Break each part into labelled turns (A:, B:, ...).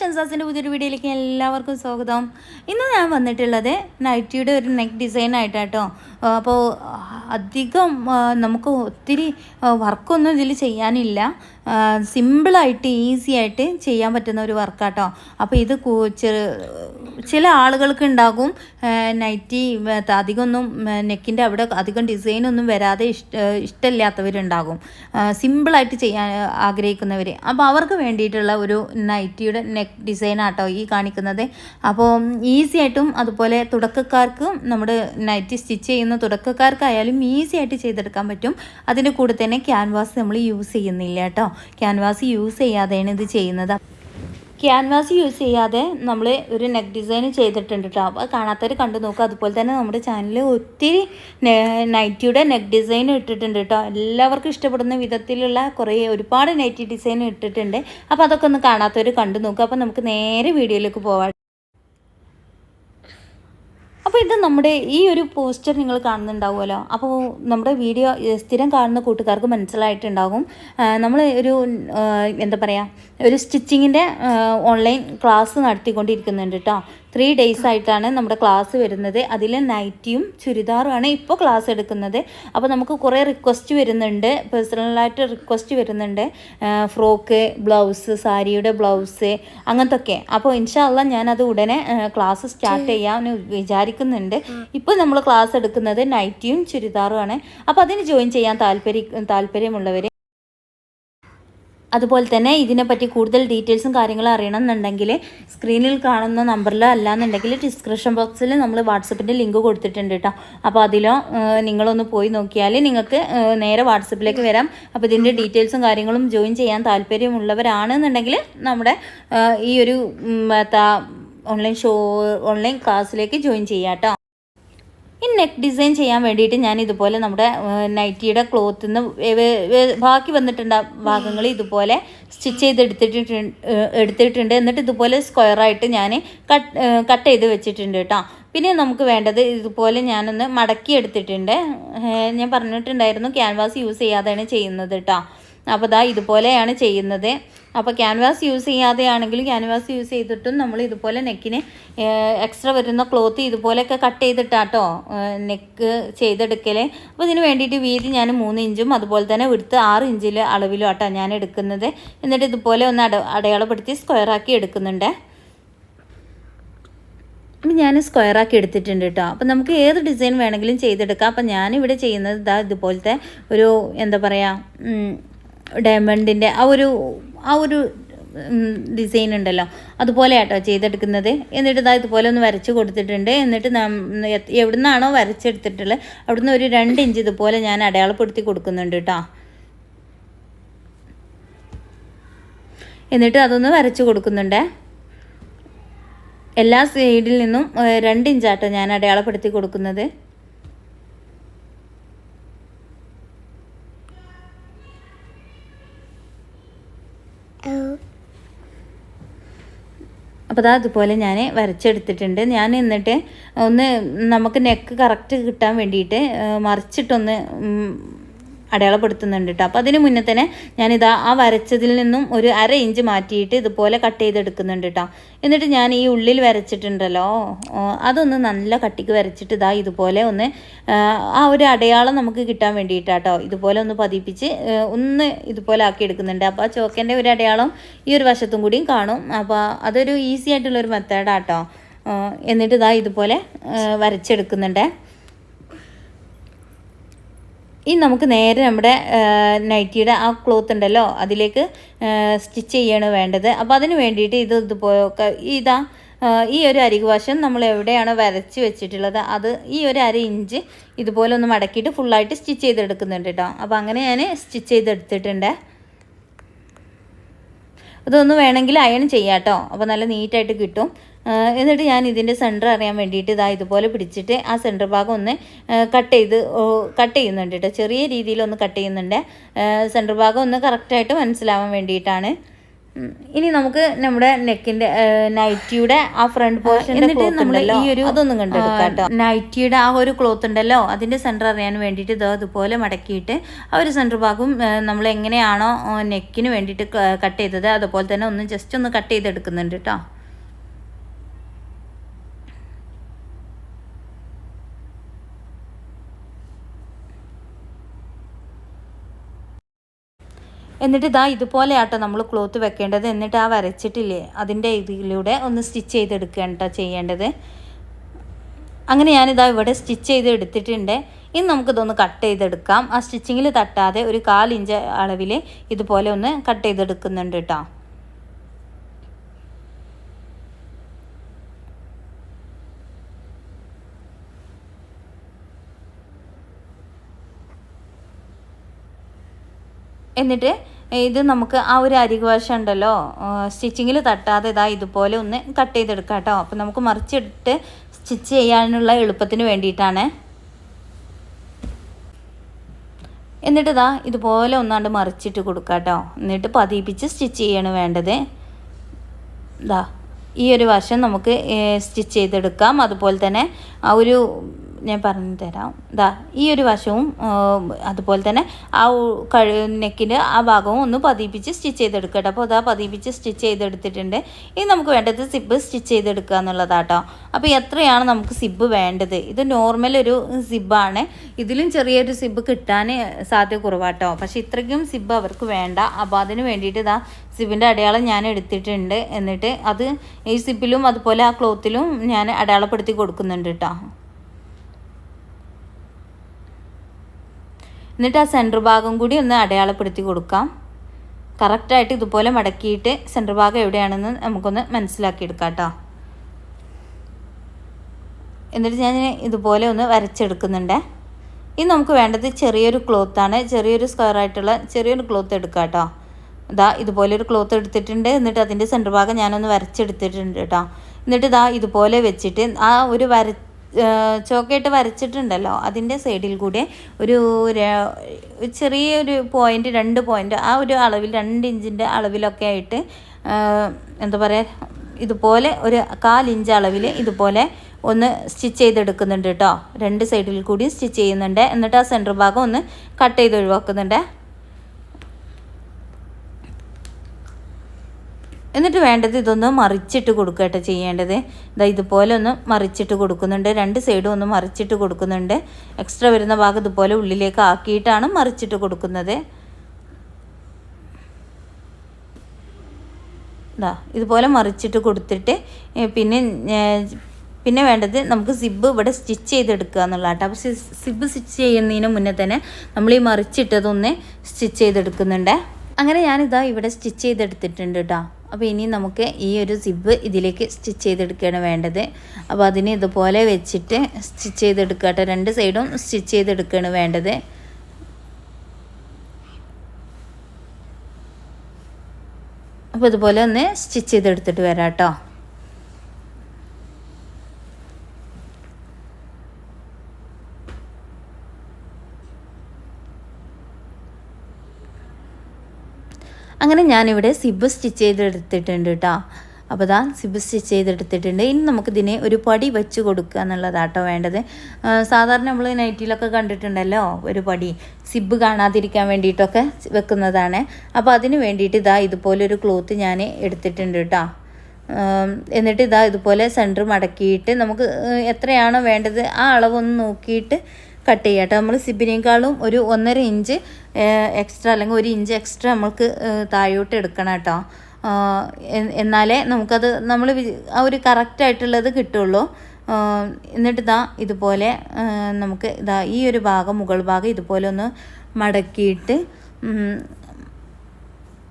A: ഷൻസാസിൻ്റെ പുതിയൊരു വീഡിയോയിലേക്ക് എല്ലാവർക്കും സ്വാഗതം ഇന്ന് ഞാൻ വന്നിട്ടുള്ളത് നൈറ്റിയുടെ ഒരു നെക്ക് ഡിസൈൻ ആയിട്ടാട്ടോ അപ്പോൾ അധികം നമുക്ക് ഒത്തിരി വർക്കൊന്നും ഇതിൽ ചെയ്യാനില്ല സിമ്പിളായിട്ട് ഈസി ആയിട്ട് ചെയ്യാൻ പറ്റുന്ന ഒരു വർക്കാട്ടോ അപ്പോൾ ഇത് ചില ആളുകൾക്ക് ഉണ്ടാകും നൈറ്റി അധികമൊന്നും നെക്കിൻ്റെ അവിടെ അധികം ഡിസൈനൊന്നും വരാതെ ഇഷ്ട ഇഷ്ടമില്ലാത്തവരുണ്ടാകും സിമ്പിളായിട്ട് ചെയ്യാൻ ആഗ്രഹിക്കുന്നവർ അപ്പോൾ അവർക്ക് വേണ്ടിയിട്ടുള്ള ഒരു നൈറ്റിയുടെ നെക്ക് ഡിസൈനാട്ടോ ഈ കാണിക്കുന്നത് അപ്പോൾ ഈസി ആയിട്ടും അതുപോലെ തുടക്കക്കാർക്കും നമ്മുടെ നൈറ്റി സ്റ്റിച്ച് ചെയ്യുന്ന പഠിക്കുന്ന തുടക്കക്കാർക്കായാലും ഈസി ആയിട്ട് ചെയ്തെടുക്കാൻ പറ്റും അതിൻ്റെ കൂടെ തന്നെ ക്യാൻവാസ് നമ്മൾ യൂസ് ചെയ്യുന്നില്ല കേട്ടോ ക്യാൻവാസ് യൂസ് ചെയ്യാതെയാണ് ഇത് ചെയ്യുന്നത് ക്യാൻവാസ് യൂസ് ചെയ്യാതെ നമ്മൾ ഒരു നെക്ക് ഡിസൈൻ ചെയ്തിട്ടുണ്ട് കേട്ടോ അപ്പോൾ കാണാത്തവർ കണ്ടു നോക്കുക അതുപോലെ തന്നെ നമ്മുടെ ചാനലിൽ ഒത്തിരി നൈറ്റിയുടെ നെക്ക് ഡിസൈൻ ഇട്ടിട്ടുണ്ട് കേട്ടോ എല്ലാവർക്കും ഇഷ്ടപ്പെടുന്ന വിധത്തിലുള്ള കുറേ ഒരുപാട് നൈറ്റി ഡിസൈൻ ഇട്ടിട്ടുണ്ട് അപ്പോൾ അതൊക്കെ ഒന്ന് കാണാത്തവർ കണ്ടു നോക്കുക അപ്പോൾ നമുക്ക് നേരെ വീഡിയോയിലേക്ക് പോവാം അപ്പോൾ ഇത് നമ്മുടെ ഈ ഒരു പോസ്റ്റർ നിങ്ങൾ കാണുന്നുണ്ടാവുമല്ലോ അപ്പോൾ നമ്മുടെ വീഡിയോ സ്ഥിരം കാണുന്ന കൂട്ടുകാർക്ക് മനസ്സിലായിട്ടുണ്ടാകും നമ്മൾ ഒരു എന്താ പറയുക ഒരു സ്റ്റിച്ചിങ്ങിൻ്റെ ഓൺലൈൻ ക്ലാസ് നടത്തിക്കൊണ്ടിരിക്കുന്നുണ്ട് കേട്ടോ ത്രീ ഡേയ്സ് ആയിട്ടാണ് നമ്മുടെ ക്ലാസ് വരുന്നത് അതിൽ നൈറ്റിയും ചുരിദാറുമാണ് ഇപ്പോൾ ക്ലാസ് എടുക്കുന്നത് അപ്പോൾ നമുക്ക് കുറേ റിക്വസ്റ്റ് വരുന്നുണ്ട് പേഴ്സണലായിട്ട് റിക്വസ്റ്റ് വരുന്നുണ്ട് ഫ്രോക്ക് ബ്ലൗസ് സാരിയുടെ ബ്ലൗസ് അങ്ങനത്തൊക്കെ അപ്പോൾ ഇൻഷാല്ല ഞാനത് ഉടനെ ക്ലാസ് സ്റ്റാർട്ട് ചെയ്യാമെന്ന് വിചാരിക്കുന്നുണ്ട് ഇപ്പോൾ നമ്മൾ ക്ലാസ് എടുക്കുന്നത് നൈറ്റിയും ചുരിദാറുമാണ് അപ്പോൾ അതിന് ജോയിൻ ചെയ്യാൻ താല്പര്യം താല്പര്യമുള്ളവർ അതുപോലെ തന്നെ ഇതിനെപ്പറ്റി കൂടുതൽ ഡീറ്റെയിൽസും കാര്യങ്ങളും എന്നുണ്ടെങ്കിൽ സ്ക്രീനിൽ കാണുന്ന നമ്പറിലോ അല്ലാന്നുണ്ടെങ്കിൽ ഡിസ്ക്രിപ്ഷൻ ബോക്സിൽ നമ്മൾ വാട്സപ്പിൻ്റെ ലിങ്ക് കൊടുത്തിട്ടുണ്ട് കേട്ടോ അപ്പോൾ അതിലോ നിങ്ങളൊന്ന് പോയി നോക്കിയാൽ നിങ്ങൾക്ക് നേരെ വാട്സപ്പിലേക്ക് വരാം അപ്പോൾ ഇതിൻ്റെ ഡീറ്റെയിൽസും കാര്യങ്ങളും ജോയിൻ ചെയ്യാൻ താല്പര്യമുള്ളവരാണെന്നുണ്ടെങ്കിൽ നമ്മുടെ ഈ ഒരു ഓൺലൈൻ ഷോ ഓൺലൈൻ ക്ലാസ്സിലേക്ക് ജോയിൻ ചെയ്യാം കേട്ടോ ഈ നെക്ക് ഡിസൈൻ ചെയ്യാൻ വേണ്ടിയിട്ട് ഞാൻ ഇതുപോലെ നമ്മുടെ നൈറ്റിയുടെ ക്ലോത്തിൽ നിന്ന് ബാക്കി വന്നിട്ടുണ്ട് ഭാഗങ്ങൾ ഇതുപോലെ സ്റ്റിച്ച് ചെയ്ത് എടുത്തിട്ട് എടുത്തിട്ടുണ്ട് എന്നിട്ട് ഇതുപോലെ സ്ക്വയറായിട്ട് ഞാൻ കട്ട് കട്ട് ചെയ്ത് വെച്ചിട്ടുണ്ട് കേട്ടോ പിന്നെ നമുക്ക് വേണ്ടത് ഇതുപോലെ ഞാനൊന്ന് മടക്കി എടുത്തിട്ടുണ്ട് ഞാൻ പറഞ്ഞിട്ടുണ്ടായിരുന്നു ക്യാൻവാസ് യൂസ് ചെയ്യാതെയാണ് ചെയ്യുന്നത് കേട്ടോ അപ്പോൾ ദാ ഇതുപോലെയാണ് ചെയ്യുന്നത് അപ്പോൾ ക്യാൻവാസ് യൂസ് ചെയ്യാതെയാണെങ്കിലും ക്യാൻവാസ് യൂസ് ചെയ്തിട്ടും നമ്മൾ ഇതുപോലെ നെക്കിന് എക്സ്ട്രാ വരുന്ന ക്ലോത്ത് ഇതുപോലെയൊക്കെ കട്ട് ചെയ്തിട്ടാട്ടോ നെക്ക് ചെയ്തെടുക്കൽ അപ്പോൾ ഇതിന് വേണ്ടിയിട്ട് വീതി ഞാൻ മൂന്ന് ഇഞ്ചും അതുപോലെ തന്നെ വിടുത്ത് ആറ് ഇഞ്ചിൽ അളവിലും ആട്ടോ ഞാൻ എടുക്കുന്നത് എന്നിട്ട് ഇതുപോലെ ഒന്ന് അട അടയാളപ്പെടുത്തി സ്ക്വയറാക്കി എടുക്കുന്നുണ്ട് അപ്പം ഞാൻ സ്ക്വയറാക്കി എടുത്തിട്ടുണ്ട് കേട്ടോ അപ്പം നമുക്ക് ഏത് ഡിസൈൻ വേണമെങ്കിലും ചെയ്തെടുക്കാം അപ്പം ഞാനിവിടെ ചെയ്യുന്നത് ഇതാ ഇതുപോലത്തെ ഒരു എന്താ പറയുക ഡയമണ്ടിൻ്റെ ആ ഒരു ആ ഒരു ഡിസൈൻ ഉണ്ടല്ലോ അതുപോലെ ആട്ടോ ചെയ്തെടുക്കുന്നത് എന്നിട്ട് ഇതാ ഇതുപോലെ ഒന്ന് വരച്ച് കൊടുത്തിട്ടുണ്ട് എന്നിട്ട് എവിടെ നിന്നാണോ വരച്ചെടുത്തിട്ടുള്ളത് അവിടുന്ന് ഒരു രണ്ട് ഇഞ്ച് ഇതുപോലെ ഞാൻ അടയാളപ്പെടുത്തി കൊടുക്കുന്നുണ്ട് കേട്ടോ എന്നിട്ട് അതൊന്ന് വരച്ച് കൊടുക്കുന്നുണ്ട് എല്ലാ സൈഡിൽ നിന്നും രണ്ട് ഇഞ്ചാട്ടോ ഞാൻ അടയാളപ്പെടുത്തി കൊടുക്കുന്നത് അപ്പോൾ അത് അതുപോലെ ഞാൻ വരച്ചെടുത്തിട്ടുണ്ട് ഞാൻ എന്നിട്ട് ഒന്ന് നമുക്ക് നെക്ക് കറക്റ്റ് കിട്ടാൻ വേണ്ടിയിട്ട് മറിച്ചിട്ടൊന്ന് അടയാളപ്പെടുത്തുന്നുണ്ട് കേട്ടോ അപ്പോൾ അതിന് മുന്നേ തന്നെ ഞാനിതാ ആ വരച്ചതിൽ നിന്നും ഒരു അര ഇഞ്ച് മാറ്റിയിട്ട് ഇതുപോലെ കട്ട് ചെയ്തെടുക്കുന്നുണ്ട് കേട്ടോ എന്നിട്ട് ഞാൻ ഈ ഉള്ളിൽ വരച്ചിട്ടുണ്ടല്ലോ അതൊന്ന് നല്ല കട്ടിക്ക് വരച്ചിട്ട് ഇതാ ഇതുപോലെ ഒന്ന് ആ ഒരു അടയാളം നമുക്ക് കിട്ടാൻ വേണ്ടിയിട്ടാട്ടോ ഇതുപോലെ ഒന്ന് പതിപ്പിച്ച് ഒന്ന് ഇതുപോലെ ആക്കി എടുക്കുന്നുണ്ട് അപ്പോൾ ആ ചോക്കൻ്റെ ഒരു അടയാളം ഈ ഒരു വശത്തും കൂടിയും കാണും അപ്പോൾ അതൊരു ഈസി ആയിട്ടുള്ളൊരു മെത്തേഡാട്ടോ എന്നിട്ട് ഇതാ ഇതുപോലെ വരച്ചെടുക്കുന്നുണ്ടേ ഇനി നമുക്ക് നേരെ നമ്മുടെ നൈറ്റിയുടെ ആ ക്ലോത്ത് ഉണ്ടല്ലോ അതിലേക്ക് സ്റ്റിച്ച് ചെയ്യാണ് വേണ്ടത് അപ്പോൾ അതിന് വേണ്ടിയിട്ട് ഇത് ഇതുപോലൊക്കെ ഇതാ ഈ ഒരു അരികു വശം നമ്മൾ എവിടെയാണ് വരച്ച് വെച്ചിട്ടുള്ളത് അത് ഈ ഒരു അര ഇഞ്ച് ഇതുപോലെ ഒന്ന് മടക്കിയിട്ട് ഫുള്ളായിട്ട് സ്റ്റിച്ച് ചെയ്തെടുക്കുന്നുണ്ട് കേട്ടോ അപ്പോൾ അങ്ങനെ ഞാൻ സ്റ്റിച്ച് ചെയ്തെടുത്തിട്ടുണ്ട് അതൊന്ന് വേണമെങ്കിൽ അയൺ ചെയ്യാം കേട്ടോ അപ്പോൾ നല്ല നീറ്റായിട്ട് കിട്ടും എന്നിട്ട് ഞാൻ ഇതിൻ്റെ സെൻറ്റർ അറിയാൻ വേണ്ടിയിട്ട് ഇതാ ഇതുപോലെ പിടിച്ചിട്ട് ആ സെൻറ്റർ ഭാഗം ഒന്ന് കട്ട് ചെയ്ത് കട്ട് ചെയ്യുന്നുണ്ട് കേട്ടോ ചെറിയ രീതിയിൽ ഒന്ന് കട്ട് ചെയ്യുന്നുണ്ട് സെൻറ്റർ ഭാഗം ഒന്ന് കറക്റ്റായിട്ട് മനസ്സിലാവാൻ വേണ്ടിയിട്ടാണ് ഇനി നമുക്ക് നമ്മുടെ നെക്കിന്റെ നൈറ്റിയുടെ ആ ഫ്രണ്ട് പോർഷൻ എന്നിട്ട് നമ്മൾ ഈ ഒരു അതൊന്നും കണ്ടെടുക്കാട്ടോ നൈറ്റിയുടെ ആ ഒരു ക്ലോത്ത് ഉണ്ടല്ലോ അതിന്റെ സെന്റർ അറിയാൻ വേണ്ടിയിട്ട് ഇതോ ഇതുപോലെ മടക്കിയിട്ട് ആ ഒരു സെന്റർ ഭാഗവും നമ്മൾ എങ്ങനെയാണോ നെക്കിന് വേണ്ടിയിട്ട് കട്ട് ചെയ്തത് അതുപോലെ തന്നെ ഒന്ന് ജസ്റ്റ് ഒന്ന് കട്ട് ചെയ്തെടുക്കുന്നുണ്ട് കേട്ടോ എന്നിട്ട് ഇതാ ഇതുപോലെ ആട്ടോ നമ്മൾ ക്ലോത്ത് വെക്കേണ്ടത് എന്നിട്ട് ആ വരച്ചിട്ടില്ലേ അതിൻ്റെ ഇതിലൂടെ ഒന്ന് സ്റ്റിച്ച് ചെയ്തെടുക്കുകയാണ് കേട്ടോ ചെയ്യേണ്ടത് അങ്ങനെ ഞാനിതാ ഇവിടെ സ്റ്റിച്ച് ചെയ്ത് എടുത്തിട്ടുണ്ട് ഇനി നമുക്കിതൊന്ന് കട്ട് ചെയ്തെടുക്കാം ആ സ്റ്റിച്ചിങ്ങിൽ തട്ടാതെ ഒരു കാലിഞ്ച് അളവിൽ ഇതുപോലെ ഒന്ന് കട്ട് ചെയ്തെടുക്കുന്നുണ്ട് കേട്ടോ എന്നിട്ട് ഇത് നമുക്ക് ആ ഒരു അരിക് വശം ഉണ്ടല്ലോ സ്റ്റിച്ചിങ്ങിൽ തട്ടാതെ ഇതാ ഇതുപോലെ ഒന്ന് കട്ട് ചെയ്തെടുക്കാം കേട്ടോ അപ്പോൾ നമുക്ക് മറിച്ചിട്ട് സ്റ്റിച്ച് ചെയ്യാനുള്ള എളുപ്പത്തിന് വേണ്ടിയിട്ടാണ് എന്നിട്ട് ഇതാ ഇതുപോലെ ഒന്നാണ്ട് മറിച്ചിട്ട് കൊടുക്കുക കേട്ടോ എന്നിട്ട് പതിപ്പിച്ച് സ്റ്റിച്ച് ചെയ്യാണ് വേണ്ടത് ഇതാ ഈ ഒരു വശം നമുക്ക് സ്റ്റിച്ച് ചെയ്തെടുക്കാം അതുപോലെ തന്നെ ആ ഒരു ഞാൻ പറഞ്ഞു തരാം ഇതാ ഈ ഒരു വശവും അതുപോലെ തന്നെ ആ കഴു നെക്കിന് ആ ഭാഗവും ഒന്ന് പതിപ്പിച്ച് സ്റ്റിച്ച് ചെയ്തെടുക്കട്ടെ അപ്പോൾ അതാ പതിപ്പിച്ച് സ്റ്റിച്ച് ചെയ്തെടുത്തിട്ടുണ്ട് ഇനി നമുക്ക് വേണ്ടത് സിബ് സ്റ്റിച്ച് ചെയ്തെടുക്കുക എന്നുള്ളതാട്ടോ അപ്പോൾ എത്രയാണ് നമുക്ക് സിബ് വേണ്ടത് ഇത് നോർമൽ ഒരു സിബാണ് ഇതിലും ചെറിയൊരു സിബ് കിട്ടാൻ സാധ്യത കുറവാട്ടോ പക്ഷേ ഇത്രയ്ക്കും സിബ് അവർക്ക് വേണ്ട അപ്പോൾ അതിന് വേണ്ടിയിട്ട് ഇതാ സിബിൻ്റെ അടയാളം ഞാൻ എടുത്തിട്ടുണ്ട് എന്നിട്ട് അത് ഈ സിബിലും അതുപോലെ ആ ക്ലോത്തിലും ഞാൻ അടയാളപ്പെടുത്തി കൊടുക്കുന്നുണ്ട് കേട്ടോ എന്നിട്ട് ആ സെൻറ്റർ ഭാഗം കൂടി ഒന്ന് അടയാളപ്പെടുത്തി കൊടുക്കാം കറക്റ്റായിട്ട് ഇതുപോലെ മടക്കിയിട്ട് സെൻറ്റർ ഭാഗം എവിടെയാണെന്ന് നമുക്കൊന്ന് മനസ്സിലാക്കിയെടുക്കാം കേട്ടോ എന്നിട്ട് ഞാൻ ഇതുപോലെ ഒന്ന് വരച്ചെടുക്കുന്നുണ്ട് ഇനി നമുക്ക് വേണ്ടത് ചെറിയൊരു ക്ലോത്താണ് ചെറിയൊരു സ്ക്വയർ ആയിട്ടുള്ള ചെറിയൊരു ക്ലോത്ത് എടുക്കാം കേട്ടോ ഇതാ ഇതുപോലെ ഒരു ക്ലോത്ത് എടുത്തിട്ടുണ്ട് എന്നിട്ട് അതിൻ്റെ സെൻറ്റർ ഭാഗം ഞാനൊന്ന് വരച്ചെടുത്തിട്ടുണ്ട് കേട്ടോ എന്നിട്ട് ഇതാ ഇതുപോലെ വെച്ചിട്ട് ആ ഒരു വര ചോക്കായിട്ട് വരച്ചിട്ടുണ്ടല്ലോ അതിൻ്റെ സൈഡിൽ കൂടെ ഒരു ചെറിയൊരു പോയിൻ്റ് രണ്ട് പോയിൻ്റ് ആ ഒരു അളവിൽ രണ്ട് ഇഞ്ചിൻ്റെ അളവിലൊക്കെ ആയിട്ട് എന്താ പറയുക ഇതുപോലെ ഒരു കാലിഞ്ച് അളവിൽ ഇതുപോലെ ഒന്ന് സ്റ്റിച്ച് ചെയ്തെടുക്കുന്നുണ്ട് കേട്ടോ രണ്ട് സൈഡിൽ കൂടി സ്റ്റിച്ച് ചെയ്യുന്നുണ്ട് എന്നിട്ട് ആ സെൻറ്റർ ഭാഗം ഒന്ന് കട്ട് ചെയ്ത് ഒഴിവാക്കുന്നുണ്ട് എന്നിട്ട് വേണ്ടത് ഇതൊന്ന് മറിച്ചിട്ട് കൊടുക്കട്ടെ ചെയ്യേണ്ടത് ഇതാ ഇതുപോലെ ഒന്ന് മറിച്ചിട്ട് കൊടുക്കുന്നുണ്ട് രണ്ട് സൈഡും ഒന്ന് മറിച്ചിട്ട് കൊടുക്കുന്നുണ്ട് എക്സ്ട്രാ വരുന്ന ഭാഗം ഇതുപോലെ ഉള്ളിലേക്ക് ആക്കിയിട്ടാണ് മറിച്ചിട്ട് കൊടുക്കുന്നത് ഇതാ ഇതുപോലെ മറിച്ചിട്ട് കൊടുത്തിട്ട് പിന്നെ പിന്നെ വേണ്ടത് നമുക്ക് സിബ് ഇവിടെ സ്റ്റിച്ച് ചെയ്തെടുക്കുക എന്നുള്ളതാണ് അപ്പോൾ സിബ് സ്റ്റിച്ച് ചെയ്യുന്നതിന് മുന്നേ തന്നെ നമ്മൾ ഈ മറിച്ചിട്ടതൊന്ന് സ്റ്റിച്ച് ചെയ്തെടുക്കുന്നുണ്ട് അങ്ങനെ ഞാനിതാ ഇവിടെ സ്റ്റിച്ച് ചെയ്തെടുത്തിട്ടുണ്ട് കേട്ടോ അപ്പോൾ ഇനി നമുക്ക് ഈ ഒരു സിബ് ഇതിലേക്ക് സ്റ്റിച്ച് ചെയ്തെടുക്കുകയാണ് വേണ്ടത് അപ്പോൾ അതിനെ ഇതുപോലെ വെച്ചിട്ട് സ്റ്റിച്ച് ചെയ്തെടുക്കുക കേട്ടോ രണ്ട് സൈഡും സ്റ്റിച്ച് ചെയ്തെടുക്കുകയാണ് വേണ്ടത് അപ്പോൾ ഇതുപോലെ ഒന്ന് സ്റ്റിച്ച് ചെയ്തെടുത്തിട്ട് വരാം കേട്ടോ അങ്ങനെ ഞാനിവിടെ സിബ് സ്റ്റിച്ച് ചെയ്തെടുത്തിട്ടുണ്ട് കേട്ടോ അപ്പോൾ ദാ സിബ് സ്റ്റിച്ച് ചെയ്തെടുത്തിട്ടുണ്ട് ഇനി നമുക്കിതിനെ ഒരു പടി വെച്ച് കൊടുക്കുക കേട്ടോ വേണ്ടത് സാധാരണ നമ്മൾ നൈറ്റിയിലൊക്കെ കണ്ടിട്ടുണ്ടല്ലോ ഒരു പടി സിബ് കാണാതിരിക്കാൻ വേണ്ടിയിട്ടൊക്കെ വെക്കുന്നതാണ് അപ്പോൾ അതിന് വേണ്ടിയിട്ട് ഇതാ ഇതുപോലൊരു ക്ലോത്ത് ഞാൻ എടുത്തിട്ടുണ്ട് കേട്ടോ എന്നിട്ട് ഇതാ ഇതുപോലെ സെൻറ്റർ മടക്കിയിട്ട് നമുക്ക് എത്രയാണോ വേണ്ടത് ആ അളവൊന്ന് നോക്കിയിട്ട് കട്ട് ചെയ്യാം കേട്ടോ നമ്മൾ സിബിനേക്കാളും ഒരു ഒന്നര ഇഞ്ച് എക്സ്ട്രാ അല്ലെങ്കിൽ ഒരു ഇഞ്ച് എക്സ്ട്രാ നമ്മൾക്ക് താഴോട്ട് എടുക്കണം കേട്ടോ എന്നാലേ നമുക്കത് നമ്മൾ ആ ഒരു കറക്റ്റായിട്ടുള്ളത് കിട്ടുള്ളൂ എന്നിട്ട് ഇതാ ഇതുപോലെ നമുക്ക് ഇതാ ഈ ഒരു ഭാഗം മുകൾ ഭാഗം ഇതുപോലെ ഒന്ന് മടക്കിയിട്ട്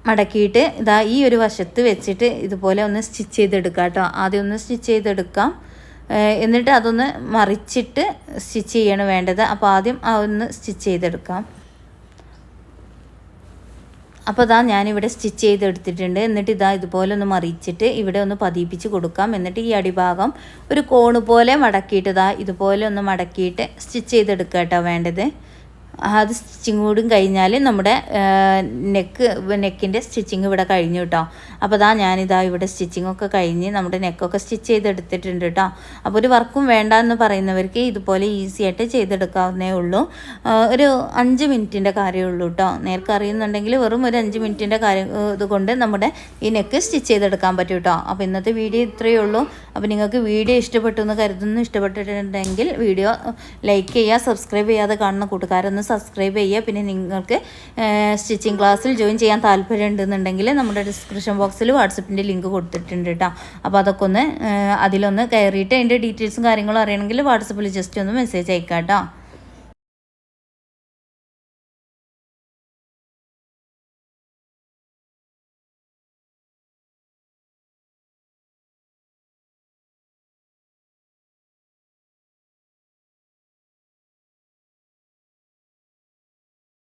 A: മടക്കിയിട്ട് ഇതാ ഈ ഒരു വശത്ത് വെച്ചിട്ട് ഇതുപോലെ ഒന്ന് സ്റ്റിച്ച് ചെയ്തെടുക്കാം കേട്ടോ ആദ്യം ഒന്ന് സ്റ്റിച്ച് ചെയ്തെടുക്കാം എന്നിട്ട് അതൊന്ന് മറിച്ചിട്ട് സ്റ്റിച്ച് ചെയ്യാണ് വേണ്ടത് അപ്പോൾ ആദ്യം ആ ഒന്ന് സ്റ്റിച്ച് ചെയ്തെടുക്കാം അപ്പോൾ ഇതാ ഞാനിവിടെ സ്റ്റിച്ച് ചെയ്തെടുത്തിട്ടുണ്ട് എന്നിട്ട് ഇതാ ഇതുപോലെ ഒന്ന് മറിച്ചിട്ട് ഇവിടെ ഒന്ന് പതിപ്പിച്ച് കൊടുക്കാം എന്നിട്ട് ഈ അടിഭാഗം ഒരു കോണ് പോലെ മടക്കിയിട്ട് ഇതാ ഇതുപോലെ ഒന്ന് മടക്കിയിട്ട് സ്റ്റിച്ച് ചെയ്തെടുക്കാം കേട്ടോ വേണ്ടത് അത് സ്റ്റിച്ചിങ് കൂടും കഴിഞ്ഞാൽ നമ്മുടെ നെക്ക് നെക്കിൻ്റെ സ്റ്റിച്ചിങ് ഇവിടെ കഴിഞ്ഞു കേട്ടോ അപ്പോൾ അതാ ഞാനിതാ ഇവിടെ സ്റ്റിച്ചിങ് ഒക്കെ കഴിഞ്ഞ് നമ്മുടെ നെക്കൊക്കെ സ്റ്റിച്ച് ചെയ്തെടുത്തിട്ടുണ്ട് കേട്ടോ അപ്പോൾ ഒരു വർക്കും വേണ്ട എന്ന് പറയുന്നവർക്ക് ഇതുപോലെ ഈസി ആയിട്ട് ചെയ്തെടുക്കാവുന്നേ ഉള്ളൂ ഒരു അഞ്ച് മിനിറ്റിൻ്റെ കാര്യമേ ഉള്ളൂ കേട്ടോ നേർക്ക് അറിയുന്നുണ്ടെങ്കിൽ വെറും ഒരു അഞ്ച് മിനിറ്റിൻ്റെ കാര്യം ഇതുകൊണ്ട് നമ്മുടെ ഈ നെക്ക് സ്റ്റിച്ച് ചെയ്തെടുക്കാൻ പറ്റും കേട്ടോ അപ്പോൾ ഇന്നത്തെ വീഡിയോ ഇത്രയേ ഉള്ളൂ അപ്പോൾ നിങ്ങൾക്ക് വീഡിയോ ഇഷ്ടപ്പെട്ടു എന്ന് കരുതുന്നു ഇഷ്ടപ്പെട്ടിട്ടുണ്ടെങ്കിൽ വീഡിയോ ലൈക്ക് ചെയ്യുക സബ്സ്ക്രൈബ് ചെയ്യാതെ കാണുന്ന കൂട്ടുകാരൊന്ന് സബ്സ്ക്രൈബ് ചെയ്യുക പിന്നെ നിങ്ങൾക്ക് സ്റ്റിച്ചിങ് ക്ലാസ്സിൽ ജോയിൻ ചെയ്യാൻ താല്പര്യം ഉണ്ടെന്നുണ്ടെങ്കിൽ നമ്മുടെ ഡിസ്ക്രിപ്ഷൻ ബോക്സിൽ വാട്സപ്പിൻ്റെ ലിങ്ക് കൊടുത്തിട്ടുണ്ട് കേട്ടോ അപ്പോൾ അതൊക്കെ ഒന്ന് അതിലൊന്ന് കയറിയിട്ട് അതിൻ്റെ ഡീറ്റെയിൽസും കാര്യങ്ങളും അറിയണമെങ്കിൽ വാട്സപ്പിൽ ജസ്റ്റ് ഒന്ന് മെസ്സേജ് അയക്കാം കേട്ടോ